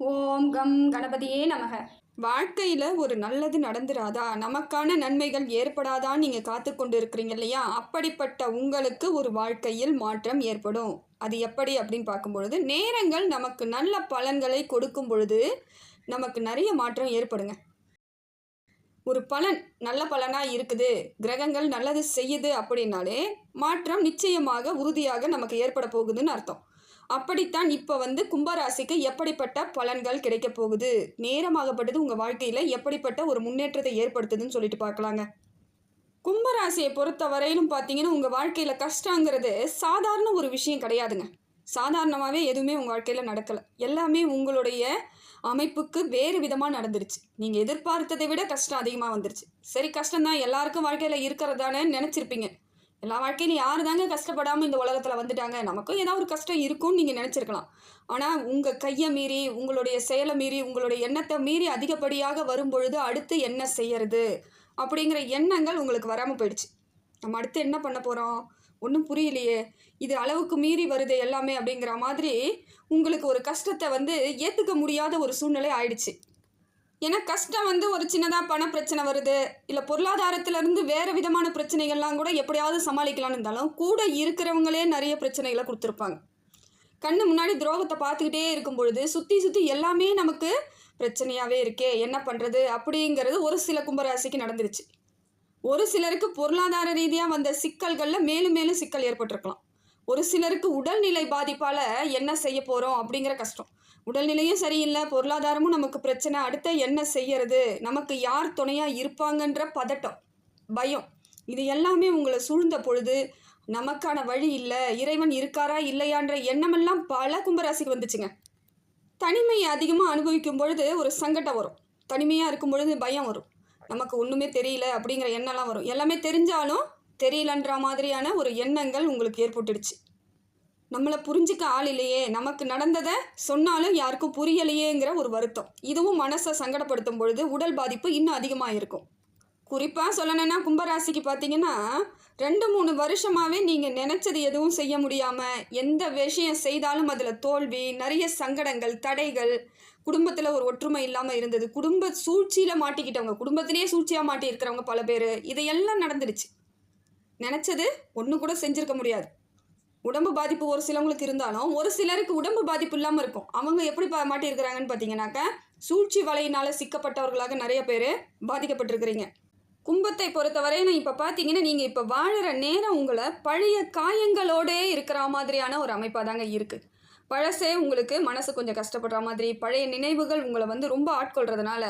ஓம் come கணபதியே நமக. வாழ்க்கையில் ஒரு நல்லது நடந்துராதா? நமக்கான நன்மைகள் ஏற்படாதா? நீங்கள் காத்து கொண்டு இருக்கிறீங்க இல்லையா? அப்படிப்பட்ட உங்களுக்கு ஒரு வாழ்க்கையில் மாற்றம் ஏற்படும். அது எப்படி அப்படின்னு பார்க்கும்பொழுது நேரங்கள் நமக்கு நல்ல பலன்களை கொடுக்கும் பொழுது நமக்கு நிறைய மாற்றம் ஏற்படுங்க. ஒரு பலன் நல்ல பலனாக இருக்குது. கிரகங்கள் நல்லது செய்யுது அப்படின்னாலே மாற்றம் நிச்சயமாக உறுதியாக நமக்கு ஏற்பட போகுதுன்னு அர்த்தம். அப்படித்தான் இப்போ வந்து கும்பராசிக்கு எப்படிப்பட்ட பலன்கள் கிடைக்க போகுது? நேரமாகப்பட்டது உங்கள் வாழ்க்கையில் எப்படிப்பட்ட ஒரு முன்னேற்றத்தை ஏற்படுத்துதுன்னு சொல்லிட்டு பார்க்கலாங்க. கும்பராசியை பொறுத்த வரையிலும் பார்த்தீங்கன்னா உங்கள் வாழ்க்கையில் கஷ்டங்கிறது சாதாரண ஒரு விஷயம் கிடையாதுங்க. சாதாரணமாகவே எதுவுமே உங்கள் வாழ்க்கையில் நடக்கலை. எல்லாமே உங்களுடைய அமைப்புக்கு வேறு விதமாக நடந்துருச்சு. நீங்கள் எதிர்பார்த்ததை விட கஷ்டம் அதிகமாக வந்துருச்சு. சரி கஷ்டம் தான் எல்லாருக்கும் வாழ்க்கையில் இருக்கிறதானே நினச்சிருப்பீங்க. எல்லா வாழ்க்கையிலும் யார் தாங்க கஷ்டப்படாமல் இந்த உலகத்தில் வந்துட்டாங்க? நமக்கும் ஏதாவது ஒரு கஷ்டம் இருக்கும்னு நீங்கள் நினச்சிருக்கலாம். ஆனால் உங்கள் கையை மீறி உங்களுடைய செயலை மீறி உங்களுடைய எண்ணத்தை மீறி அதிகப்படியாக வரும்பொழுது அடுத்து என்ன செய்யறது? அப்படிங்கிற எண்ணங்கள் உங்களுக்கு வராமல் போயிடுச்சு. நம்ம அடுத்து என்ன பண்ண போகிறோம் ஒன்றும் புரியலையே. இது அளவுக்கு மீறி வருது எல்லாமே அப்படிங்கிற மாதிரி உங்களுக்கு ஒரு கஷ்டத்தை வந்து ஏற்றுக்க முடியாத ஒரு சூழ்நிலை ஆயிடுச்சு. ஏன்னா கஷ்டம் வந்து ஒரு சின்னதாக பண பிரச்சனை வருது. இல்லை பொருளாதாரத்திலேருந்து வேறு விதமான பிரச்சனைகள்லாம் கூட எப்படியாவது சமாளிக்கலான்னு இருந்தாலும் கூட இருக்கிறவங்களே நிறைய பிரச்சனைகளை கொடுத்துருப்பாங்க. கண்ணு முன்னாடி துரோகத்தை பார்த்துக்கிட்டே இருக்கும் பொழுது சுற்றி சுற்றி எல்லாமே நமக்கு பிரச்சனையாகவே இருக்கே என்ன பண்ணுறது அப்படிங்கிறது ஒரு சில கும்பராசிக்கு நடந்துருச்சு. ஒரு சிலருக்கு பொருளாதார ரீதியாக வந்த சிக்கல்களில் மேலும் மேலும் சிக்கல் ஏற்பட்டிருக்கலாம். ஒரு சிலருக்கு உடல்நிலை பாதிப்பால் என்ன செய்ய போகிறோம் அப்படிங்கிற கஷ்டம். உடல்நிலையும் சரியில்லை பொருளாதாரமும் நமக்கு பிரச்சனை. அடுத்த என்ன செய்யறது? நமக்கு யார் துணையாக இருப்பாங்கன்ற பதட்டம் பயம். இது எல்லாமே உங்களை சூழ்ந்த பொழுது நமக்கான வழி இல்லை இறைவன் இருக்காரா இல்லையான்ற எண்ணமெல்லாம் பல கும்பராசிக்கு வந்துச்சுங்க. தனிமையை அதிகமாக அனுபவிக்கும் பொழுது ஒரு சங்கடம் வரும். தனிமையாக இருக்கும் பொழுது பயம் வரும். நமக்கு ஒன்றுமே தெரியல அப்படிங்கிற எண்ணம்லாம் வரும். எல்லாமே தெரிஞ்சாலும் தெரியலன்ற மாதிரியான ஒரு எண்ணங்கள் உங்களுக்கு ஏற்பட்டுடுச்சு. நம்மளை புரிஞ்சிக்க ஆள் இல்லையே. நமக்கு நடந்ததை சொன்னாலும் யாருக்கும் புரியலையேங்கிற ஒரு வருத்தம். இதுவும் மனசை சங்கடப்படுத்தும் பொழுது உடல் பாதிப்பு இன்னும் அதிகமாக இருக்கும். குறிப்பாக சொல்லணும்னா கும்பராசிக்கு பார்த்தீங்கன்னா ரெண்டு மூணு வருஷமாகவே நீங்கள் நினச்சது எதுவும் செய்ய முடியாமல் எந்த விஷயம் செய்தாலும் அதில் தோல்வி நிறைய சங்கடங்கள் தடைகள் குடும்பத்தில் ஒரு ஒற்றுமை இல்லாமல் இருந்தது. குடும்ப சூழ்ச்சியில் மாட்டிக்கிட்டவங்க குடும்பத்திலேயே சூழ்ச்சியாக மாட்டியிருக்கிறவங்க பல பேர். இதையெல்லாம் நடந்துடுச்சு. நினச்சது ஒன்று கூட செஞ்சுருக்க முடியாது. உடம்பு பாதிப்பு ஒரு சிலவங்களுக்கு இருந்தாலும் ஒரு சிலருக்கு உடம்பு பாதிப்பு இல்லாமல் இருக்கும். அவங்க எப்படி பா மாட்டியிருக்கிறாங்கன்னு பார்த்தீங்கன்னாக்கா சூழ்ச்சி வலையினால் சிக்கப்பட்டவர்களாக நிறைய பேர் பாதிக்கப்பட்டிருக்கிறீங்க. கும்பத்தை பொறுத்தவரையிலும் இப்போ பார்த்தீங்கன்னா நீங்கள் இப்போ வாழற நேரம் உங்களை பழைய காயங்களோடே இருக்கிற மாதிரியான ஒரு அமைப்பாக தாங்க இருக்குது பழசே உங்களுக்கு மனசு கொஞ்சம் கஷ்டப்படுற மாதிரி பழைய நினைவுகள் உங்களை வந்து ரொம்ப ஆட்கொள்றதுனால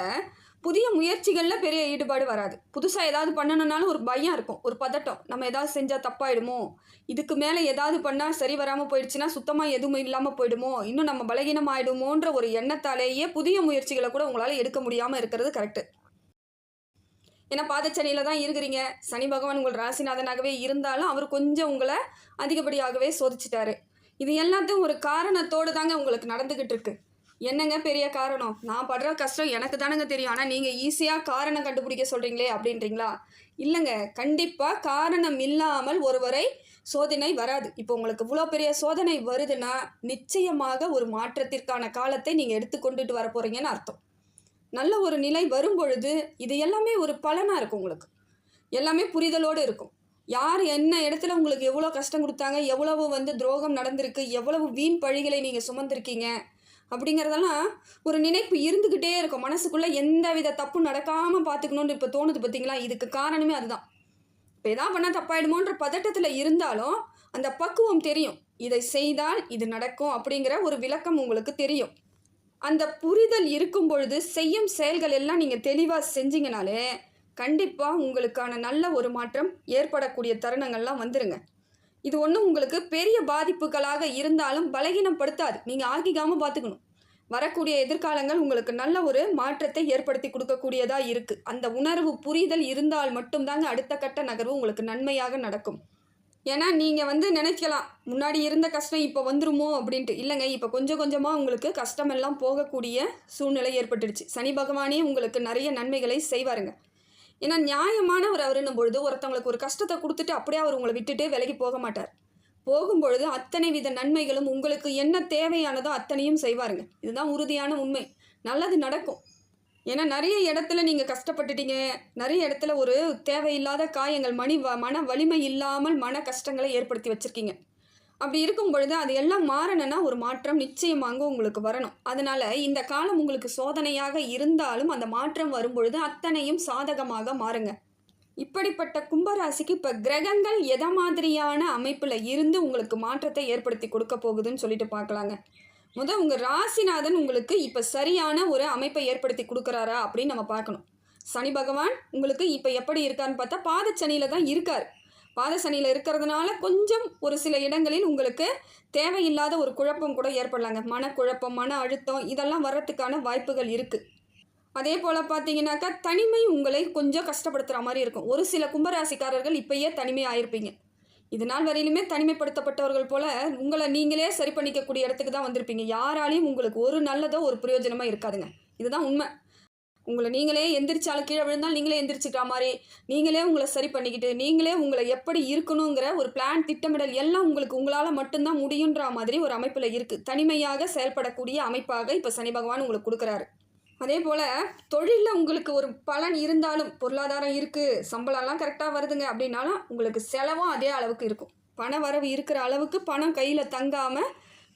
புதிய முயற்சிகளில் பெரிய ஈடுபாடு வராது. புதுசாக ஏதாவது பண்ணணுன்னாலும் ஒரு பயம் இருக்கும். ஒரு பதட்டம். நம்ம ஏதாவது செஞ்சால் தப்பாயிடுமோ? இதுக்கு மேலே ஏதாவது பண்ணால் சரி வராமல் போயிடுச்சுன்னா சுத்தமாக எதுவும் இல்லாமல் போயிடுமோ? இன்னும் நம்ம பலகீனம் ஆயிடுமோன்ற ஒரு எண்ணத்தாலேயே புதிய முயற்சிகளை கூட உங்களால் எடுக்க முடியாமல் இருக்கிறது கரெக்டு. ஏன்னா பாதச்சனியில் தான் இருக்கிறீங்க. சனி பகவான் உங்கள் ராசிநாதனாகவே இருந்தாலும் அவர் கொஞ்சம் உங்களை அதிகப்படியாகவே சோதிச்சிட்டாரு. இது எல்லாத்தையும் ஒரு காரணத்தோடு தாங்க உங்களுக்கு நடந்துக்கிட்டு இருக்கு. என்னங்க பெரிய காரணம்? நான் படுற கஷ்டம் எனக்கு தானங்க தெரியும். ஆனால் நீங்கள் ஈஸியாக காரணம் கண்டுபிடிக்க சொல்கிறீங்களே அப்படின்றீங்களா? இல்லைங்க. கண்டிப்பாக காரணம் இல்லாமல் ஒருவரை சோதனை வராது. இப்போ உங்களுக்கு இவ்வளோ பெரிய சோதனை வருதுன்னா நிச்சயமாக ஒரு மாற்றத்திற்கான காலத்தை நீங்கள் எடுத்துக்கொண்டுட்டு வர போகிறீங்கன்னு அர்த்தம். நல்ல ஒரு நிலை வரும் பொழுது இது எல்லாமே ஒரு பலனாக இருக்கும் உங்களுக்கு. எல்லாமே புரிதலோடு இருக்கும். யார் என்ன இடத்துல உங்களுக்கு எவ்வளோ கஷ்டம் கொடுத்தாங்க எவ்வளவு வந்து துரோகம் நடந்திருக்கு எவ்வளவு வீண் பழிகளை நீங்கள் சுமந்திருக்கீங்க அப்படிங்கிறதெல்லாம் ஒரு நினைப்பு இருந்துக்கிட்டே இருக்கும். மனசுக்குள்ளே எந்த வித தப்பும் நடக்காமல் பார்த்துக்கணுன்னு இப்போ தோணுது பார்த்தீங்களா இதுக்கு காரணமே அதுதான். இப்போ எதாவது பண்ணால் தப்பாயிடுமோன்ற பதட்டத்தில் இருந்தாலும் அந்த பக்குவம் தெரியும். இதை செய்தால் இது நடக்கும் அப்படிங்கிற ஒரு விளக்கம் உங்களுக்கு தெரியும். அந்த புரிதல் இருக்கும் பொழுது செய்யும் செயல்கள் எல்லாம் நீங்கள் தெளிவாக செஞ்சீங்கனாலே கண்டிப்பாக உங்களுக்கான நல்ல ஒரு மாற்றம் ஏற்படக்கூடிய தருணங்கள்லாம் வந்துருங்க. இது ஒன்றும் உங்களுக்கு பெரிய பாதிப்புகளாக இருந்தாலும் பலகீனப்படுத்தாது. நீங்கள் ஆகிக்காமல் பார்த்துக்கணும் வரக்கூடிய எதிர்காலங்கள் உங்களுக்கு நல்ல ஒரு மாற்றத்தை ஏற்படுத்தி கொடுக்கக்கூடியதாக இருக்குது அந்த உணர்வு புரிதல் இருந்தால் மட்டும்தாங்க அடுத்த கட்ட நகர்வு உங்களுக்கு நன்மையாக நடக்கும். ஏன்னா நீங்கள் வந்து நினைக்கலாம் முன்னாடி இருந்த கஷ்டம் இப்போ வந்துருமோ அப்படின்ட்டு. இல்லைங்க இப்போ கொஞ்சம் கொஞ்சமாக உங்களுக்கு கஷ்டமெல்லாம் போகக்கூடிய சூழ்நிலை ஏற்பட்டுடுச்சு. சனி பகவானே உங்களுக்கு நிறைய நன்மைகளை செய்வாருங்க. ஏன்னா நியாயமானவர் அவருன்னும் பொழுது ஒருத்தவங்களுக்கு ஒரு கஷ்டத்தை கொடுத்துட்டு அப்படியே அவர் உங்களை விட்டுட்டு விலகி போக மாட்டார். போகும்பொழுது அத்தனை வித நன்மைகளும் உங்களுக்கு என்ன தேவையானதோ அத்தனையும் செய்வாருங்க. இதுதான் உறுதியான உண்மை. நல்லது நடக்கும். ஏன்னா நிறைய இடத்துல நீங்கள் கஷ்டப்பட்டுட்டீங்க. நிறைய இடத்துல ஒரு தேவையில்லாத காயங்கள் மணி வ மன வலிமை இல்லாமல் மன கஷ்டங்களை ஏற்படுத்தி வச்சுருக்கீங்க. அப்படி இருக்கும் பொழுது அது எல்லாம் மாறணும்னா ஒரு மாற்றம் நிச்சயமாக உங்களுக்கு வரணும். அதனால் இந்த காலம் உங்களுக்கு சோதனையாக இருந்தாலும் அந்த மாற்றம் வரும்பொழுது அத்தனையும் சாதகமாக மாறுங்க. இப்படிப்பட்ட கும்பராசிக்கு இப்போ கிரகங்கள் எதை மாதிரியான அமைப்பில் இருந்து உங்களுக்கு மாற்றத்தை ஏற்படுத்தி கொடுக்க போகுதுன்னு சொல்லிட்டு பார்க்கலாங்க. முதல் உங்கள் ராசிநாதன் உங்களுக்கு இப்போ சரியான ஒரு அமைப்பை ஏற்படுத்தி கொடுக்குறாரா அப்படின்னு நம்ம பார்க்கணும். சனி பகவான் உங்களுக்கு இப்போ எப்படி இருக்கான்னு பார்த்தா பாதச்சனியில் தான் இருக்கார். பாதசனியில் இருக்கிறதுனால கொஞ்சம் ஒரு சில இடங்களில் உங்களுக்கு தேவையில்லாத ஒரு குழப்பம் கூட ஏற்படலாங்க. மனக்குழப்பம் மன அழுத்தம் இதெல்லாம் வர்றதுக்கான வாய்ப்புகள் இருக்குது அதே போல் பார்த்தீங்கன்னாக்கா தனிமை உங்களை கொஞ்சம் கஷ்டப்படுத்துகிற மாதிரி இருக்கும். ஒரு சில கும்பராசிக்காரர்கள் இப்பயே தனிமை ஆயிருப்பீங்க. இது நாள் வரையிலுமே தனிமைப்படுத்தப்பட்டவர்கள் போல் உங்களை நீங்களே சரி பண்ணிக்கக்கூடிய இடத்துக்கு தான் வந்திருப்பீங்க. யாராலையும் உங்களுக்கு ஒரு நல்லதோ ஒரு பிரயோஜனமாக இருக்காதுங்க. இதுதான் உண்மை. உங்களை நீங்களே எந்திரிச்சாலும் கீழே விழுந்தால் நீங்களே எந்திரிச்சிக்கிற மாதிரி நீங்களே உங்களை சரி பண்ணிக்கிட்டு நீங்களே உங்களை எப்படி இருக்கணுங்கிற ஒரு பிளான் திட்டமிடல் எல்லாம் உங்களுக்கு உங்களால் மட்டும்தான் முடியுன்ற மாதிரி ஒரு அமைப்பில் இருக்குது தனிமையாக செயல்படக்கூடிய அமைப்பாக இப்போ சனி பகவான் உங்களுக்கு கொடுக்குறாரு. அதே போல் தொழிலில் உங்களுக்கு ஒரு பலன் இருந்தாலும் பொருளாதாரம் இருக்குது சம்பளம்லாம் கரெக்டாக வருதுங்க அப்படின்னாலும் உங்களுக்கு செலவும் அதே அளவுக்கு இருக்கும். பண வரவு இருக்கிற அளவுக்கு பணம் கையில் தங்காமல்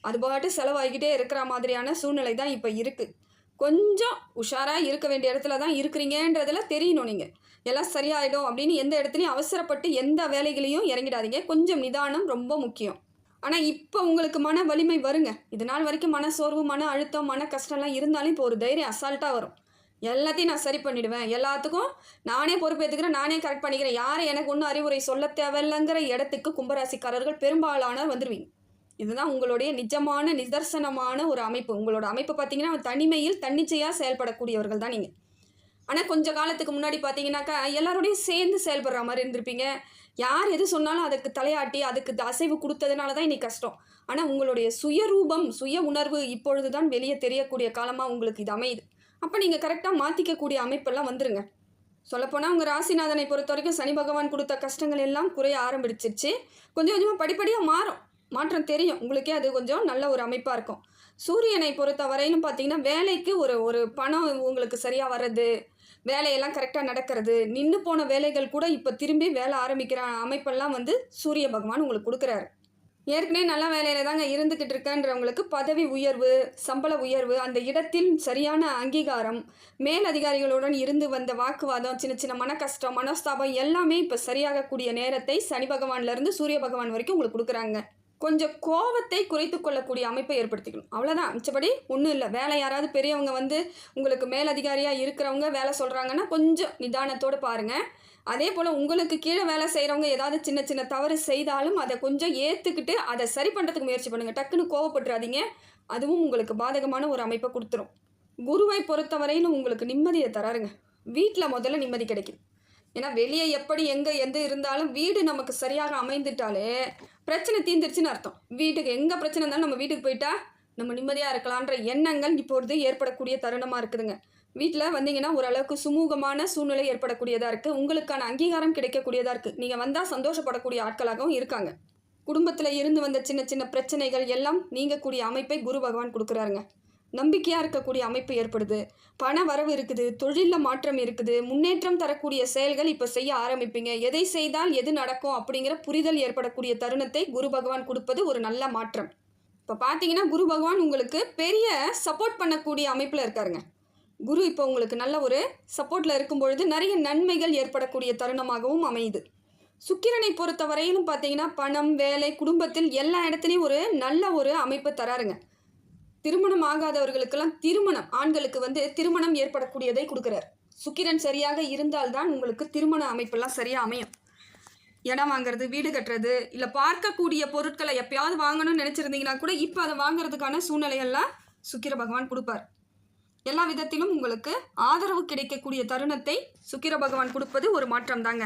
அது பாட்டு செலவாகிக்கிட்டே இருக்கிற மாதிரியான சூழ்நிலை தான் இப்போ இருக்குது கொஞ்சம் உஷாராக இருக்க வேண்டிய இடத்துல தான் இருக்கிறீங்கன்றதில் தெரியணும் நீங்கள் எல்லாம் சரியாயிடும் அப்படின்னு எந்த இடத்துலையும் அவசரப்பட்டு எந்த வேலைகளையும் இறங்கிடாதீங்க. கொஞ்சம் நிதானம் ரொம்ப முக்கியம். ஆனால் இப்போ உங்களுக்கு மன வலிமை வருங்க. இது நாள் வரைக்கும் மன சோர்வு மன அழுத்தம் மன கஷ்டம்லாம் இருந்தாலும் இப்போ ஒரு தைரியம் அசால்ட்டாக வரும். எல்லாத்தையும் நான் சரி பண்ணிடுவேன். எல்லாத்துக்கும் நானே பொறுப்பேற்றுக்கிறேன் நானே கரெக்ட் பண்ணிக்கிறேன். யாரை எனக்கு ஒன்றும் அறிவுரை சொல்ல தேவையில்லைங்கிற இடத்துக்கு கும்பராசிக்காரர்கள் பெரும்பாலானவர் வந்துடுவீங்க இதுதான் உங்களுடைய நிஜமான நிதர்சனமான ஒரு அமைப்பு. உங்களோட அமைப்பு பார்த்தீங்கன்னா தனிமையில் தன்னிச்சையாக செயல்படக்கூடியவர்கள் தான் நீங்கள் ஆனால் கொஞ்ச காலத்துக்கு முன்னாடி பார்த்தீங்கன்னாக்கா எல்லாரோடையும் சேர்ந்து செயல்படுற மாதிரி இருந்திருப்பீங்க. யார் எது சொன்னாலும் அதுக்கு தலையாட்டி அதுக்கு அசைவு கொடுத்ததுனால தான் இன்றைக்கி கஷ்டம். ஆனால் உங்களுடைய சுயரூபம் சுய உணர்வு இப்பொழுது தான் வெளியே தெரியக்கூடிய காலமாக உங்களுக்கு இது அமையுது. அப்போ நீங்கள் கரெக்டாக மாற்றிக்கக்கூடிய அமைப்பெல்லாம் வந்துருங்க. சொல்லப்போனால் உங்கள் ராசிநாதனை பொறுத்த வரைக்கும் சனி பகவான் கொடுத்த கஷ்டங்கள் எல்லாம் குறைய ஆரம்பிச்சிருச்சு. கொஞ்சம் கொஞ்சமாக படிப்படியாக மாறும். மாற்றம் தெரியும். உங்களுக்கே அது கொஞ்சம் நல்ல ஒரு அமைப்பாக இருக்கும். சூரியனை பொறுத்த வரையிலும் பார்த்தீங்கன்னா வேலைக்கு ஒரு ஒரு பணம் உங்களுக்கு சரியாக வர்றது வேலையெல்லாம் கரெக்டாக நடக்கிறது நின்று போன வேலைகள் கூட இப்போ திரும்பி வேலை ஆரம்பிக்கிற அமைப்பெல்லாம் வந்து சூரிய பகவான் உங்களுக்கு கொடுக்குறாரு. ஏற்கனவே நல்ல வேலையில் தாங்க இருந்துக்கிட்டு இருக்கன்றவங்களுக்கு பதவி உயர்வு சம்பள உயர்வு அந்த இடத்தில் சரியான அங்கீகாரம் மேல் அதிகாரிகளுடன் இருந்து வந்த வாக்குவாதம் சின்ன சின்ன மன கஷ்டம் மனஸ்தாபம் எல்லாமே இப்போ சரியாகக்கூடிய நேரத்தை சனி பகவான்லேருந்து சூரிய பகவான் வரைக்கும் உங்களுக்கு கொடுக்குறாங்க. கொஞ்சம் கோவத்தை குறைத்து கொள்ளக்கூடிய அமைப்பை ஏற்படுத்திக்கணும். அவ்வளோதான் மிச்சபடி ஒன்றும் இல்லை. வேலை யாராவது பெரியவங்க வந்து உங்களுக்கு மேலதிகாரியாக இருக்கிறவங்க வேலை சொல்கிறாங்கன்னா கொஞ்சம் நிதானத்தோடு பாருங்கள் அதே போல் உங்களுக்கு கீழே வேலை செய்கிறவங்க ஏதாவது சின்ன சின்ன தவறு செய்தாலும் அதை கொஞ்சம் ஏற்றுக்கிட்டு அதை சரி பண்ணுறதுக்கு முயற்சி பண்ணுங்கள் டக்குன்னு கோவப்பட்டுறாதீங்க. அதுவும் உங்களுக்கு பாதகமான ஒரு அமைப்பை கொடுத்துரும். குருவை பொறுத்தவரையிலும் உங்களுக்கு நிம்மதியை தராருங்க. வீட்டில் முதல்ல நிம்மதி கிடைக்கும் ஏன்னா வெளியே எப்படி எங்கே எந்த இருந்தாலும் வீடு நமக்கு சரியாக அமைந்துட்டாலே பிரச்சனை தீந்துருச்சுன்னு அர்த்தம். வீட்டுக்கு எங்கே பிரச்சனை இருந்தாலும் நம்ம வீட்டுக்கு போயிட்டா நம்ம நிம்மதியாக இருக்கலான்ற எண்ணங்கள் இப்பொழுது ஏற்படக்கூடிய தருணமாக இருக்குதுங்க. வீட்டில் வந்தீங்கன்னா ஓரளவுக்கு சுமூகமான சூழ்நிலை ஏற்படக்கூடியதாக இருக்குது உங்களுக்கான அங்கீகாரம் கிடைக்கக்கூடியதாக இருக்குது நீங்கள் வந்தால் சந்தோஷப்படக்கூடிய ஆட்களாகவும் இருக்காங்க. குடும்பத்தில் இருந்து வந்த சின்ன சின்ன பிரச்சனைகள் எல்லாம் நீங்கக்கூடிய அமைப்பை குரு பகவான் கொடுக்குறாருங்க. நம்பிக்கையாக இருக்கக்கூடிய அமைப்பு ஏற்படுது. பண வரவு இருக்குது தொழிலில் மாற்றம் இருக்குது முன்னேற்றம் தரக்கூடிய செயல்கள் இப்போ செய்ய ஆரம்பிப்பீங்க. எதை செய்தால் எது நடக்கும் அப்படிங்கிற புரிதல் ஏற்படக்கூடிய தருணத்தை குரு பகவான் கொடுப்பது ஒரு நல்ல மாற்றம். இப்போ பார்த்தீங்கன்னா குரு பகவான் உங்களுக்கு பெரிய சப்போர்ட் பண்ணக்கூடிய அமைப்பில் இருக்காருங்க. குரு இப்போ உங்களுக்கு நல்ல ஒரு சப்போர்ட்டில் இருக்கும் பொழுது நிறைய நன்மைகள் ஏற்படக்கூடிய தருணமாகவும் அமையுது. சுக்கிரனை பொறுத்த வரையிலும் பார்த்தீங்கன்னா பணம் வேலை குடும்பத்தில் எல்லா இடத்துலையும் ஒரு நல்ல ஒரு அமைப்பு தராருங்க. திருமணம் ஆகாதவர்களுக்கெல்லாம் திருமணம் ஆண்களுக்கு வந்து திருமணம் ஏற்படக்கூடியதை கொடுக்குறார். சுக்கிரன் சரியாக இருந்தால்தான் உங்களுக்கு திருமண அமைப்பெல்லாம் சரியாக அமையும். இடம் வாங்குறது வீடு கட்டுறது இல்லை பார்க்கக்கூடிய பொருட்களை எப்பயாவது வாங்கணும்னு நினச்சிருந்தீங்கன்னா கூட இப்போ அதை வாங்குறதுக்கான சூழ்நிலையெல்லாம் சுக்கிர பகவான் கொடுப்பார். எல்லா விதத்திலும் உங்களுக்கு ஆதரவு கிடைக்கக்கூடிய தருணத்தை சுக்கிர பகவான் கொடுப்பது ஒரு மாற்றம் தாங்க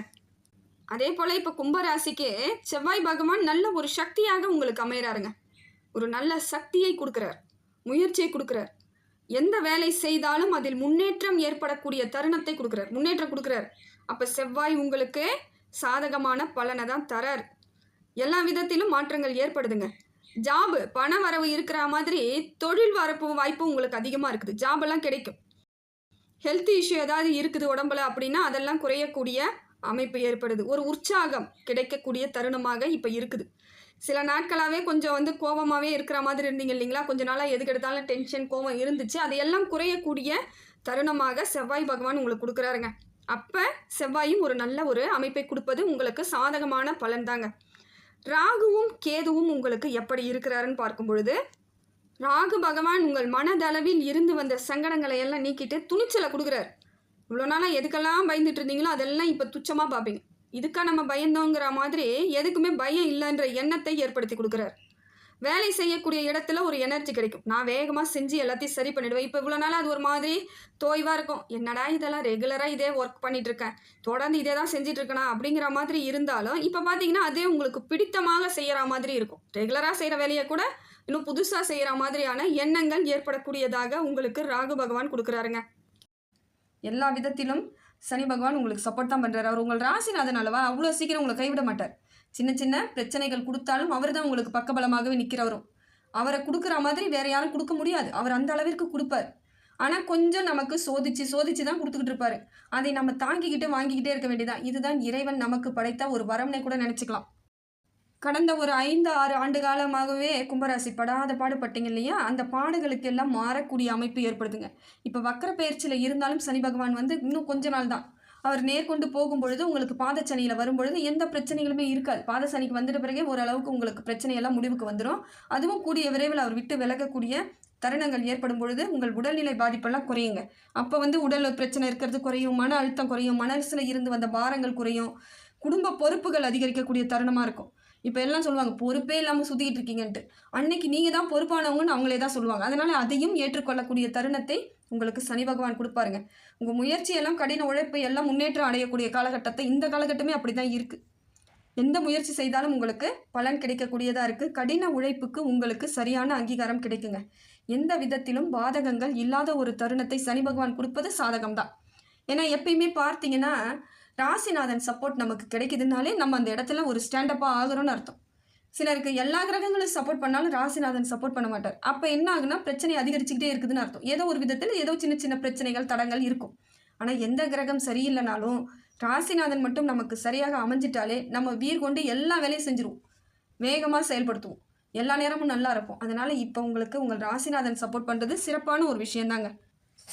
அதே போல் இப்போ கும்பராசிக்கு செவ்வாய் பகவான் நல்ல ஒரு சக்தியாக உங்களுக்கு அமைகிறாருங்க ஒரு நல்ல சக்தியை கொடுக்குறார். முயற்சியை கொடுக்குறார். எந்த வேலை செய்தாலும் அதில் முன்னேற்றம் ஏற்படக்கூடிய தருணத்தை கொடுக்குறார். முன்னேற்றம் கொடுக்குறார். அப்போ செவ்வாய் உங்களுக்கு சாதகமான பலனை தான் தரார். எல்லா விதத்திலும் மாற்றங்கள் ஏற்படுதுங்க. ஜாபு பண வரவு இருக்கிற மாதிரி தொழில் வரப்பு வாய்ப்பு உங்களுக்கு அதிகமாக இருக்குது. ஜாபெல்லாம் கிடைக்கும். ஹெல்த் இஷ்யூ ஏதாவது இருக்குது உடம்புல அப்படின்னா அதெல்லாம் குறையக்கூடிய அமைப்பு ஏற்படுது. ஒரு உற்சாகம் கிடைக்கக்கூடிய தருணமாக இப்போ இருக்குது. சில நாட்களாகவே கொஞ்சம் வந்து கோபமாகவே இருக்கிற மாதிரி இருந்தீங்க இல்லைங்களா? கொஞ்ச நாளாக எதுக்கு எடுத்தாலும் டென்ஷன் கோபம் இருந்துச்சு. அதையெல்லாம் குறையக்கூடிய தருணமாக செவ்வாய் பகவான் உங்களுக்கு கொடுக்குறாருங்க. அப்போ செவ்வாயும் ஒரு நல்ல ஒரு அமைப்பை கொடுப்பது உங்களுக்கு சாதகமான பலன் தாங்க. ராகுவும் கேதுவும் உங்களுக்கு எப்படி இருக்கிறாருன்னு பார்க்கும் பொழுது ராகு பகவான் உங்கள் மனதளவில் இருந்து வந்த சங்கடங்களை எல்லாம் நீக்கிட்டு துணிச்சலை கொடுக்குறாரு. இவ்வளோ நாளாக எதுக்கெல்லாம் பயந்துட்டு இருந்தீங்களோ அதெல்லாம் இப்போ துச்சமாக பார்ப்பீங்க. இதுக்கா நம்ம பயந்தோங்கிற மாதிரி எதுக்குமே பயம் இல்லைன்ற எண்ணத்தை ஏற்படுத்தி கொடுக்குறாரு. வேலை செய்யக்கூடிய இடத்துல ஒரு எனர்ஜி கிடைக்கும். நான் வேகமாக செஞ்சு எல்லாத்தையும் சரி பண்ணிடுவேன். இப்போ இவ்வளோ நாள் அது ஒரு மாதிரி தோய்வாக இருக்கும். என்னடா இதெல்லாம் ரெகுலராக இதே ஒர்க் பண்ணிட்டு இருக்கேன். தொடர்ந்து இதே தான் செஞ்சுட்டு இருக்கேனா அப்படிங்கிற மாதிரி இருந்தாலும் இப்போ பார்த்தீங்கன்னா அதே உங்களுக்கு பிடித்தமாக செய்கிற மாதிரி இருக்கும். ரெகுலராக செய்கிற வேலையை கூட இன்னும் புதுசாக செய்கிற மாதிரியான எண்ணங்கள் ஏற்படக்கூடியதாக உங்களுக்கு ராகு பகவான் கொடுக்குறாருங்க. எல்லா விதத்திலும் சனி பகவான் உங்களுக்கு சப்போர்ட் தான் பண்ணுறாரு அவர் உங்கள் ராசிநாதன் அல்லவா? அவ்வளோ சீக்கிரம் உங்களை கைவிட மாட்டார். சின்ன சின்ன பிரச்சனைகள் கொடுத்தாலும் அவர் தான் உங்களுக்கு பக்கபலமாகவே நிற்கிறவரும் அவரை கொடுக்குற மாதிரி வேற யாரும் கொடுக்க முடியாது. அவர் அந்த அளவிற்கு கொடுப்பார். ஆனால் கொஞ்சம் நமக்கு சோதிச்சு சோதிச்சு தான் கொடுத்துக்கிட்டு இருப்பாரு. அதை நம்ம தாங்கிக்கிட்டு வாங்கிக்கிட்டே இருக்க வேண்டியதான் இதுதான் இறைவன் நமக்கு படைத்த ஒரு வரம்னே கூட நினச்சிக்கலாம். கடந்த ஒரு ஐந்து ஆறு ஆண்டு காலமாகவே கும்பராசி படாத பாடுபட்டீங்க இல்லையா? அந்த பாடுகளுக்கு எல்லாம் மாறக்கூடிய அமைப்பு ஏற்படுதுங்க. இப்போ வக்கர பயிற்சியில் இருந்தாலும் சனி பகவான் வந்து இன்னும் கொஞ்ச நாள் தான். அவர் நேர்கொண்டு போகும் பொழுது உங்களுக்கு பாதச்சனியில் வரும்பொழுது எந்த பிரச்சனைகளுமே இருக்காது. பாதசனிக்கு வந்துட்ட பிறகே ஓரளவுக்கு உங்களுக்கு பிரச்சனையெல்லாம் முடிவுக்கு வந்துடும் அதுவும் கூடிய விரைவில் அவர் விட்டு விலகக்கூடிய தருணங்கள் ஏற்படும் பொழுது உங்கள் உடல்நிலை பாதிப்பெல்லாம் குறையுங்க. அப்போ வந்து உடல் பிரச்சனை இருக்கிறது குறையும் மன அழுத்தம் குறையும் மனசில் இருந்து வந்த பாரங்கள் குறையும். குடும்ப பொறுப்புகள் அதிகரிக்கக்கூடிய தருணமாக இருக்கும். இப்போ எல்லாம் சொல்லுவாங்க பொறுப்பே இல்லாமல் சுற்றிக்கிட்டு இருக்கீங்கன்ட்டு. அன்னைக்கு நீங்கள் தான் பொறுப்பானவங்கன்னு அவங்களே தான் சொல்லுவாங்க. அதனால் அதையும் ஏற்றுக்கொள்ளக்கூடிய தருணத்தை உங்களுக்கு சனி பகவான் கொடுப்பாருங்க. உங்கள் முயற்சியெல்லாம் கடின உழைப்பு எல்லாம் முன்னேற்றம் அடையக்கூடிய காலகட்டத்தை இந்த காலகட்டமே அப்படி தான் இருக்குது எந்த முயற்சி செய்தாலும் உங்களுக்கு பலன் கிடைக்கக்கூடியதாக இருக்குது கடின உழைப்புக்கு உங்களுக்கு சரியான அங்கீகாரம் கிடைக்குங்க. எந்த விதத்திலும் பாதகங்கள் இல்லாத ஒரு தருணத்தை சனி பகவான் கொடுப்பது சாதகம்தான். ஏன்னா எப்பயுமே பார்த்தீங்கன்னா ராசிநாதன் சப்போர்ட் நமக்கு கிடைக்குதுனாலே நம்ம அந்த இடத்துல ஒரு ஸ்டாண்டப்பாக ஆகிறோம்னு அர்த்தம். சிலருக்கு எல்லா கிரகங்களும் சப்போர்ட் பண்ணாலும் ராசிநாதன் சப்போர்ட் பண்ண மாட்டார். அப்போ என்ன ஆகுனா பிரச்சனை அதிகரிச்சுக்கிட்டே இருக்குதுன்னு அர்த்தம். ஏதோ ஒரு விதத்தில் ஏதோ சின்ன சின்ன பிரச்சனைகள் தடங்கள் இருக்கும். ஆனால் எந்த கிரகம் சரியில்லைனாலும் ராசிநாதன் மட்டும் நமக்கு சரியாக அமைஞ்சிட்டாலே நம்ம வீர் கொண்டு எல்லா வேலையும் செஞ்சுருவோம். வேகமாக செயல்படுத்துவோம். எல்லா நேரமும் நல்லா இருப்போம். அதனால் இப்போ உங்களுக்கு உங்கள் ராசிநாதன் சப்போர்ட் பண்ணுறது சிறப்பான ஒரு விஷயந்தாங்க.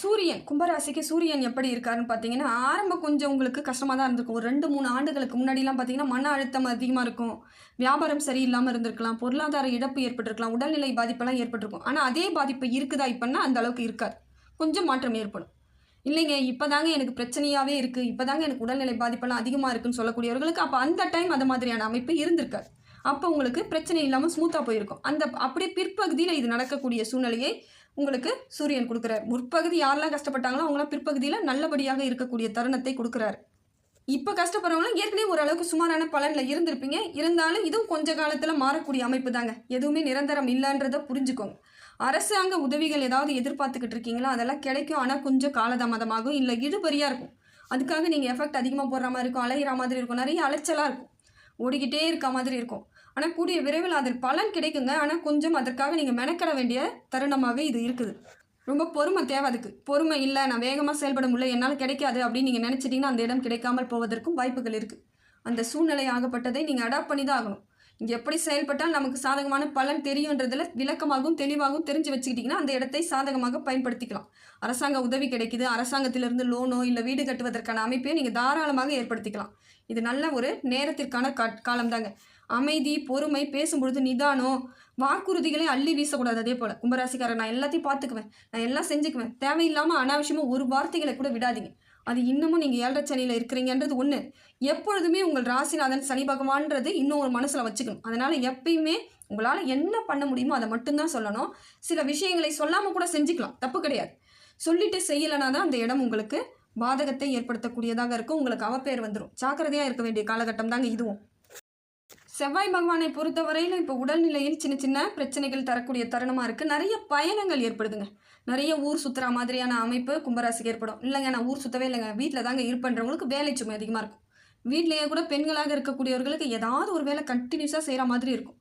சூரியன் கும்பராசிக்கு சூரியன் எப்படி இருக்காருன்னு பார்த்தீங்கன்னா ஆரம்பம் கொஞ்சம் உங்களுக்கு கஷ்டமாக தான் இருந்திருக்கும். ஒரு ரெண்டு மூணு ஆண்டுகளுக்கு முன்னாடிலாம் பார்த்தீங்கன்னா மன அழுத்தம் அதிகமாக இருக்கும். வியாபாரம் சரியில்லாமல் இருந்திருக்கலாம். பொருளாதார இழப்பு ஏற்பட்டிருக்கலாம். உடல்நிலை பாதிப்பெல்லாம் ஏற்பட்டிருக்கும். ஆனால் அதே பாதிப்பு இருக்குதா இப்போன்னா அந்த அளவுக்கு இருக்காது. கொஞ்சம் மாற்றம் ஏற்படும். இல்லைங்க இப்போதாங்க எனக்கு பிரச்சனையாகவே இருக்குது இப்போதாங்க எனக்கு உடல்நிலை பாதிப்பெல்லாம் அதிகமாக இருக்குன்னு சொல்லக்கூடியவர்களுக்கு அப்போ அந்த டைம் அந்த மாதிரியான அமைப்பு இருந்திருக்காது. அப்போ உங்களுக்கு பிரச்சனை இல்லாமல் ஸ்மூத்தாக போயிருக்கும். அந்த அப்படியே பிற்பகுதியில் இது நடக்கக்கூடிய சூழ்நிலையை உங்களுக்கு சூரியன் கொடுக்குறார். முற்பகுதி யாரெல்லாம் கஷ்டப்பட்டாங்களோ அவங்களாம் பிற்பகுதியில் நல்லபடியாக இருக்கக்கூடிய தருணத்தை கொடுக்குறாரு. இப்போ கஷ்டப்படுறவங்களாம் ஏற்கனவே ஓரளவுக்கு சுமாரான பலனில் இருந்திருப்பீங்க. இருந்தாலும் இதுவும் கொஞ்ச காலத்தில் மாறக்கூடிய அமைப்பு தாங்க. எதுவுமே நிரந்தரம் இல்லைன்றதை புரிஞ்சுக்கோங்க. அரசாங்க உதவிகள் ஏதாவது எதிர்பார்த்துக்கிட்டு இருக்கீங்களா? அதெல்லாம் கிடைக்கும். ஆனால் கொஞ்சம் காலதாமதமாகும். இல்லை இழுபறியாக இருக்கும். அதுக்காக நீங்கள் எஃபெக்ட் அதிகமாக போடுற மாதிரி இருக்கும். அலையிற மாதிரி இருக்கும். நிறைய அலைச்சலாக இருக்கும். ஓடிக்கிட்டே இருக்க மாதிரி இருக்கும். ஆனால் கூடிய விரைவில் அதில் பலன் கிடைக்குங்க. ஆனால் கொஞ்சம் அதற்காக நீங்கள் மெனக்கட வேண்டிய தருணமாகவே இது இருக்குது. ரொம்ப பொறுமை தேவை அதுக்கு. பொறுமை இல்லை நான் வேகமாக செயல்பட முடியல என்னால் கிடைக்காது அப்படின்னு நீங்கள் நினச்சிட்டிங்கன்னா அந்த இடம் கிடைக்காமல் போவதற்கும் வாய்ப்புகள் இருக்குது அந்த சூழ்நிலை ஆகப்பட்டதை நீங்கள் அடாப்ட் பண்ணி தான் ஆகணும். இங்கே எப்படி செயல்பட்டால் நமக்கு சாதகமான பலன் தெரியுன்றதில் விளக்கமாகவும் தெளிவாகவும் தெரிஞ்சு வச்சுக்கிட்டிங்கன்னா அந்த இடத்தை சாதகமாக பயன்படுத்திக்கலாம். அரசாங்க உதவி கிடைக்குது. அரசாங்கத்திலிருந்து லோனோ இல்லை வீடு கட்டுவதற்கான அமைப்பையும் நீங்கள் தாராளமாக ஏற்படுத்திக்கலாம். இது நல்ல ஒரு நேரத்திற்கான கா காலம்தாங்க. அமைதி பொறுமை பேசும்பொழுது நிதானம். வாக்குறுதிகளை அள்ளி வீசக்கூடாது அதே போல். கும்பராசிக்காரர் நான் எல்லாத்தையும் பார்த்துக்குவேன். நான் எல்லாம் செஞ்சுக்குவேன். தேவையில்லாமல் அனாவசியமாக ஒரு வார்த்தைகளை கூட விடாதீங்க. அது இன்னமும் நீங்கள் ஏழரை சனியில் இருக்கிறீங்கன்றது ஒன்று எப்பொழுதுமே உங்கள் ராசிநாதன் சனி பகவான்றது இன்னும் ஒரு மனசில் வச்சுக்கணும். அதனால் எப்பயுமே உங்களால் என்ன பண்ண முடியுமோ அதை மட்டும்தான் சொல்லணும். சில விஷயங்களை சொல்லாமல் கூட செஞ்சுக்கலாம். தப்பு கிடையாது. சொல்லிட்டு செய்யலைனா தான் அந்த இடம் உங்களுக்கு பாதகத்தை ஏற்படுத்தக்கூடியதாக இருக்கும். உங்களுக்கு அவப்பேர் வந்துடும் ஜாக்கிரதையாக இருக்க வேண்டிய காலகட்டம் தாங்க இதுவும். செவ்வாய் பகவானை பொறுத்தவரையில் இப்போ உடல்நிலையில் சின்ன சின்ன பிரச்சனைகள் தரக்கூடிய தருணமாக இருக்குது நிறைய பயணங்கள் ஏற்படுதுங்க. நிறைய ஊர் சுற்றுற மாதிரியான அமைப்பு கும்பராசிக்கு ஏற்படும். இல்லைங்க நான் ஊர் சுற்றவே இல்லைங்க. வீட்டில் தாங்க இருப்பன்றவங்களுக்கு வேலை சுமை அதிகமாக இருக்கும். வீட்லேயே கூட பெண்களாக இருக்கக்கூடியவர்களுக்கு ஏதாவது ஒரு வேலை கண்டினியூஸாக செய்கிற மாதிரி இருக்கும்.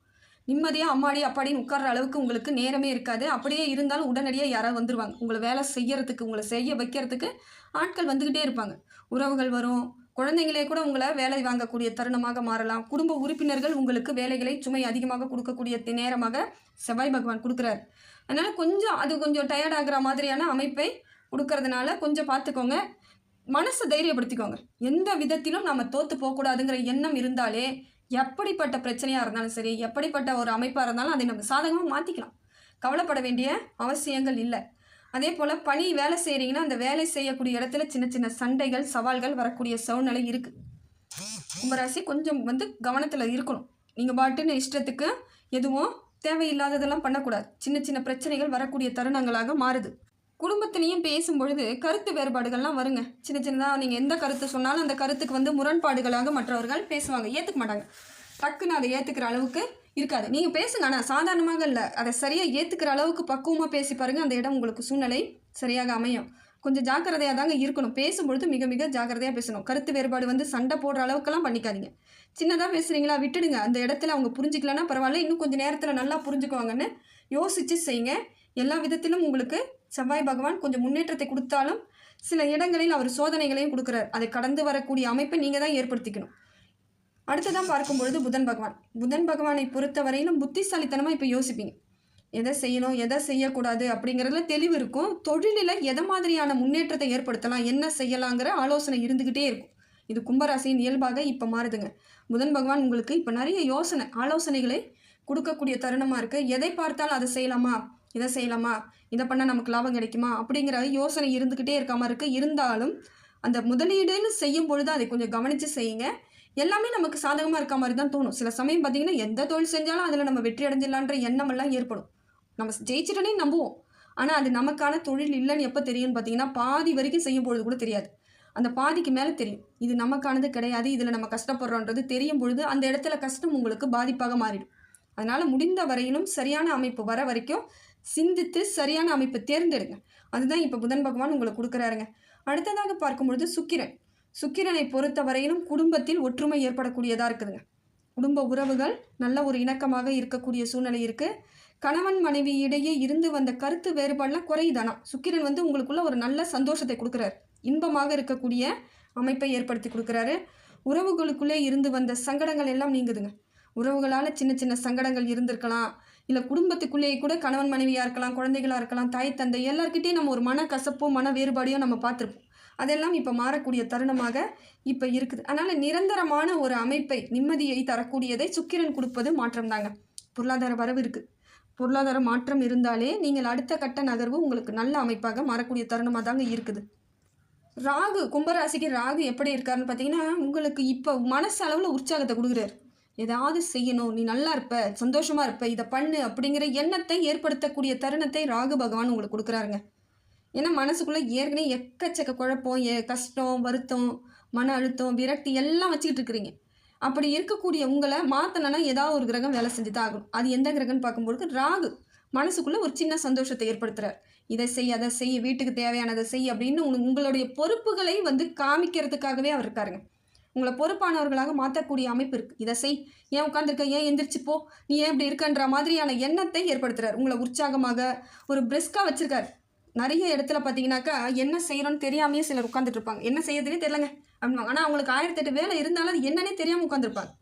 நிம்மதியாக அம்மாடி அப்பாடின்னு உட்கார்ற அளவுக்கு உங்களுக்கு நேரமே இருக்காது. அப்படியே இருந்தாலும் உடனடியாக யாராவது வந்துடுவாங்க உங்களை வேலை செய்யறதுக்கு உங்களை செய்ய வைக்கிறதுக்கு ஆட்கள் வந்துக்கிட்டே இருப்பாங்க. உறவுகள் வரும். குழந்தைங்களே கூட உங்களை வேலை வாங்கக்கூடிய தருணமாக மாறலாம். குடும்ப உறுப்பினர்கள் உங்களுக்கு வேலைகளை சுமை அதிகமாக கொடுக்கக்கூடிய நேரமாக செவ்வாய் பகவான் கொடுக்குறாரு. அதனால் கொஞ்சம் அது கொஞ்சம் டயர்ட் மாதிரியான அமைப்பை கொடுக்கறதுனால கொஞ்சம் பார்த்துக்கோங்க. மனசை தைரியப்படுத்திக்கோங்க. எந்த விதத்திலும் நம்ம தோற்று போகக்கூடாதுங்கிற எண்ணம் இருந்தாலே எப்படிப்பட்ட பிரச்சனையாக இருந்தாலும் சரி எப்படிப்பட்ட ஒரு அமைப்பாக இருந்தாலும் அதை நம்ம சாதகமாக மாற்றிக்கலாம் கவலைப்பட வேண்டிய அவசியங்கள் இல்லை. அதே போல் பணி வேலை செய்கிறீங்கன்னா அந்த வேலை செய்யக்கூடிய இடத்துல சின்ன சின்ன சண்டைகள் சவால்கள் வரக்கூடிய சூழ்நிலை இருக்குது கும்பராசி கொஞ்சம் வந்து கவனத்தில் இருக்கணும். நீங்கள் பாட்டுன்னு இஷ்டத்துக்கு எதுவும் தேவையில்லாததெல்லாம் பண்ணக்கூடாது. சின்ன சின்ன பிரச்சனைகள் வரக்கூடிய தருணங்களாக மாறுது. குடும்பத்திலையும் பேசும்பொழுது கருத்து வேறுபாடுகள்லாம் வருங்க. சின்ன சின்னதாக நீங்கள் எந்த கருத்து சொன்னாலும் அந்த கருத்துக்கு வந்து முரண்பாடுகளாக மற்றவர்கள் பேசுவாங்க. ஏற்றுக்க மாட்டாங்க. டக்குன்னு அதை ஏற்றுக்கிற அளவுக்கு இருக்காது. நீங்கள் பேசுங்க. ஆனால் சாதாரணமாக இல்லை. அதை சரியாக ஏற்றுக்கிற அளவுக்கு பக்குவமாக பேசி பாருங்கள் அந்த இடம் உங்களுக்கு சூழ்நிலை சரியாக அமையும். கொஞ்சம் ஜாக்கிரதையாக தாங்க இருக்கணும். பேசும்பொழுது மிக மிக ஜாக்கிரதையாக பேசணும். கருத்து வேறுபாடு வந்து சண்டை போடுற அளவுக்கெல்லாம் பண்ணிக்காதீங்க. சின்னதாக பேசுகிறீங்களா விட்டுடுங்க. அந்த இடத்துல அவங்க புரிஞ்சிக்கலன்னா பரவாயில்ல. இன்னும் கொஞ்சம் நேரத்தில் நல்லா புரிஞ்சுக்குவாங்கன்னு யோசித்து செய்யுங்க எல்லா விதத்திலும் உங்களுக்கு செவ்வாய் பகவான் கொஞ்சம் முன்னேற்றத்தை கொடுத்தாலும் சில இடங்களில் அவர் சோதனைகளையும் கொடுக்குறார். அதை கடந்து வரக்கூடிய அமைப்பை நீங்கள் தான் ஏற்படுத்திக்கணும். அடுத்ததான் பார்க்கும் பொழுது புதன் பகவான். புதன் பகவானை பொறுத்த வரையிலும் புத்திசாலித்தனமாக இப்போ யோசிப்பீங்க. எதை செய்யணும் எதை செய்யக்கூடாது அப்படிங்கிறதுல தெளிவு இருக்கும். தொழிலில் எதை மாதிரியான முன்னேற்றத்தை ஏற்படுத்தலாம் என்ன செய்யலாங்கிற ஆலோசனை இருந்துக்கிட்டே இருக்கும். இது கும்பராசியின் இயல்பாக இப்போ மாறுதுங்க. புதன் பகவான் உங்களுக்கு இப்போ நிறைய யோசனை ஆலோசனைகளை கொடுக்கக்கூடிய தருணமாக இருக்குது எதை பார்த்தாலும் அதை செய்யலாமா இதை செய்யலாமா இதை பண்ணால் நமக்கு லாபம் கிடைக்குமா அப்படிங்கிற யோசனை இருந்துக்கிட்டே இருக்காமல் இருக்குது இருந்தாலும் அந்த முதலீடுன்னு செய்யும் பொழுது அதை கொஞ்சம் கவனித்து செய்யுங்க. எல்லாமே நமக்கு சாதகமாக இருக்க மாதிரி தான் தோணும். சில சமயம் பார்த்தீங்கன்னா எந்த தொழில் செஞ்சாலும் அதில் நம்ம வெற்றி அடைஞ்சிடலான்ற எண்ணமெல்லாம் ஏற்படும். நம்ம ஜெயிச்சிட்டனே நம்புவோம். ஆனால் அது நமக்கான தொழில் இல்லைன்னு எப்போ தெரியும்னு பார்த்தீங்கன்னா பாதி வரைக்கும் செய்யும் பொழுது கூட தெரியாது. அந்த பாதிக்கு மேலே தெரியும். இது நமக்கானது கிடையாது இதில் நம்ம கஷ்டப்படுறோன்றது தெரியும் பொழுது அந்த இடத்துல கஷ்டம் உங்களுக்கு பாதிப்பாக மாறிடும். அதனால் முடிந்த வரையிலும் சரியான அமைப்பு வர வரைக்கும் சிந்தித்து சரியான அமைப்பு தேர்ந்தெடுங்க. அதுதான் இப்போ புதன் பகவான் உங்களுக்கு கொடுக்குறாருங்க. அடுத்ததாக பார்க்கும் பொழுது சுக்கிரன். சுக்கிரனை பொறுத்த வரையிலும் குடும்பத்தில் ஒற்றுமை ஏற்படக்கூடியதாக இருக்குதுங்க. குடும்ப உறவுகள் நல்ல ஒரு இணக்கமாக இருக்கக்கூடிய சூழ்நிலை இருக்குது கணவன் மனைவி இடையே இருந்து வந்த கருத்து வேறுபாடெலாம் குறையுதானா? சுக்கிரன் வந்து உங்களுக்குள்ள ஒரு நல்ல சந்தோஷத்தை கொடுக்குறாரு. இன்பமாக இருக்கக்கூடிய அமைப்பை ஏற்படுத்தி கொடுக்குறாரு. உறவுகளுக்குள்ளே இருந்து வந்த சங்கடங்கள் எல்லாம் நீங்குதுங்க. உறவுகளால் சின்ன சின்ன சங்கடங்கள் இருந்திருக்கலாம். இல்லை குடும்பத்துக்குள்ளேயே கூட கணவன் மனைவியாக இருக்கலாம் குழந்தைகளாக இருக்கலாம் தாய் தந்தை எல்லார்கிட்டையும் நம்ம ஒரு மன கசப்போ மன வேறுபாடையும் நம்ம பார்த்துருப்போம். அதெல்லாம் இப்போ மாறக்கூடிய தருணமாக இப்போ இருக்குது. அதனால் நிரந்தரமான ஒரு அமைப்பை நிம்மதியை தரக்கூடியதை சுக்கிரன் கொடுப்பது மாற்றம் தாங்க பொருளாதார வரவு இருக்குது பொருளாதார மாற்றம் இருந்தாலே நீங்கள் அடுத்த கட்ட நகர்வு உங்களுக்கு நல்ல அமைப்பாக மாறக்கூடிய தருணமாக தாங்க இருக்குது. ராகு கும்பராசிக்கு ராகு எப்படி இருக்காருன்னு பார்த்தீங்கன்னா உங்களுக்கு இப்போ மனசளவில் உற்சாகத்தை கொடுக்குறாரு. ஏதாவது செய்யணும். நீ நல்லா இருப்ப சந்தோஷமாக இருப்ப இதை பண்ணு அப்படிங்கிற எண்ணத்தை ஏற்படுத்தக்கூடிய தருணத்தை ராகு பகவான் உங்களுக்கு கொடுக்குறாருங்க. ஏன்னா மனசுக்குள்ளே ஏற்கனவே எக்கச்சக்க குழப்பம் ஏ கஷ்டம் வருத்தம் மன அழுத்தம் விரக்தி எல்லாம் வச்சுக்கிட்டு இருக்கிறீங்க. அப்படி இருக்கக்கூடிய உங்களை மாற்றணும்னா ஏதாவது ஒரு கிரகம் வேலை செஞ்சு தான் ஆகணும். அது எந்த கிரகம்னு பார்க்கும்பொழுது ராகு. மனசுக்குள்ளே ஒரு சின்ன சந்தோஷத்தை ஏற்படுத்துகிறார் இதை செய் அதை செய் வீட்டுக்கு தேவையானதை செய் அப்படின்னு உங்க- உங்களுடைய பொறுப்புகளை வந்து காமிக்கிறதுக்காகவே அவர் இருக்காருங்க. உங்களை பொறுப்பானவர்களாக மாற்றக்கூடிய அமைப்பு இருக்குது இதை செய். ஏன் உட்காந்துருக்க ஏன் எந்திரிச்சு போ. நீ ஏன் இப்படி இருக்கன்ற மாதிரியான எண்ணத்தை ஏற்படுத்துகிறார் உங்களை உற்சாகமாக ஒரு பிரிஸ்காக வச்சுருக்காரு. நிறைய இடத்துல பார்த்தீங்கன்னாக்கா என்ன செய்யறோன்னு தெரியாமையே சிலர் உட்காந்துட்டு இருப்பாங்க என்ன செய்யறதுனே தெரியலங்க அப்படின்வாங்க ஆனால் அவங்களுக்கு ஆயிரத்தெட்டு வேலை இருந்தாலும் அது என்னன்னே தெரியாமல் உட்காந்துருப்பாங்க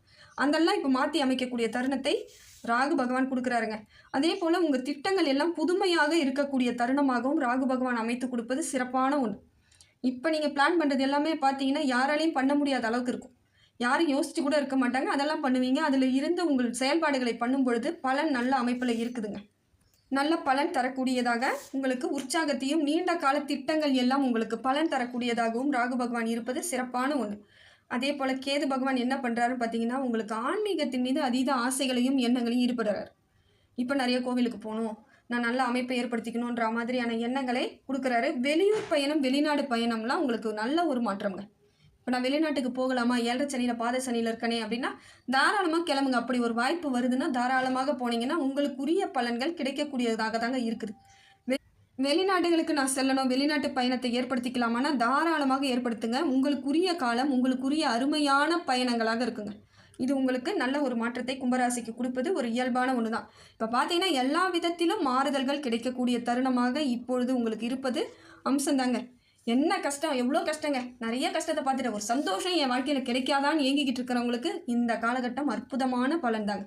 அதெல்லாம் இப்போ மாற்றி அமைக்கக்கூடிய தருணத்தை ராகு பகவான் கொடுக்குறாருங்க. அதே போல் உங்கள் திட்டங்கள் எல்லாம் புதுமையாக இருக்கக்கூடிய தருணமாகவும் ராகு பகவான் அமைத்து கொடுப்பது சிறப்பான ஒன்று இப்போ நீங்கள் பிளான் பண்ணுறது எல்லாமே பார்த்தீங்கன்னா யாராலையும் பண்ண முடியாத அளவுக்கு இருக்கும். யாரும் யோசிச்சு கூட இருக்க மாட்டாங்க. அதெல்லாம் பண்ணுவீங்க. அதில் இருந்து உங்கள் செயல்பாடுகளை பண்ணும் பொழுது பலன் நல்ல அமைப்பில் இருக்குதுங்க. நல்ல பலன் தரக்கூடியதாக உங்களுக்கு உற்சாகத்தையும் நீண்ட கால திட்டங்கள் எல்லாம் உங்களுக்கு பலன் தரக்கூடியதாகவும் ராகு பகவான் இருப்பது சிறப்பான ஒன்று அதே போல் கேது பகவான் என்ன பண்ணுறாருன்னு பார்த்தீங்கன்னா உங்களுக்கு ஆன்மீகத்தின் மீது அதீத ஆசைகளையும் எண்ணங்களையும் ஈடுபடுறாரு. இப்போ நிறைய கோவிலுக்கு போகணும். நான் நல்ல அமைப்பை ஏற்படுத்திக்கணுன்ற மாதிரியான எண்ணங்களை கொடுக்குறாரு. வெளியூர் பயணம் வெளிநாடு பயணம்லாம் உங்களுக்கு நல்ல ஒரு மாற்றம்ங்க. இப்போ நான் வெளிநாட்டுக்கு போகலாமா? ஏழரை சனியில் பாத சனியில் இருக்கனே அப்படின்னா தாராளமாக கிளம்புங்க. அப்படி ஒரு வாய்ப்பு வருதுன்னா தாராளமாக போனீங்கன்னா உங்களுக்குரிய பலன்கள் கிடைக்கக்கூடியதாக தாங்க இருக்குது. வெ- வெளிநாடுகளுக்கு நான் செல்லணும் வெளிநாட்டு பயணத்தை ஏற்படுத்திக்கலாமான்னா தாராளமாக ஏற்படுத்துங்க. உங்களுக்குரிய காலம் உங்களுக்குரிய அருமையான பயணங்களாக இருக்குங்க. இது உங்களுக்கு நல்ல ஒரு மாற்றத்தை கும்பராசிக்கு கொடுப்பது ஒரு இயல்பான ஒன்று தான் இப்போ பார்த்தீங்கன்னா எல்லா விதத்திலும் மாறுதல்கள் கிடைக்கக்கூடிய தருணமாக இப்பொழுது உங்களுக்கு இருப்பது அம்சந்தாங்க. என்ன கஷ்டம்? எவ்வளோ கஷ்டங்க? நிறைய கஷ்டத்தை பார்த்துட்டு ஒரு சந்தோஷம் என் வாழ்க்கையில் கிடைக்காதான்னு ஏங்கிக்கிட்டு இருக்கிறவங்களுக்கு இந்த காலகட்டம் அற்புதமான பலன் தாங்க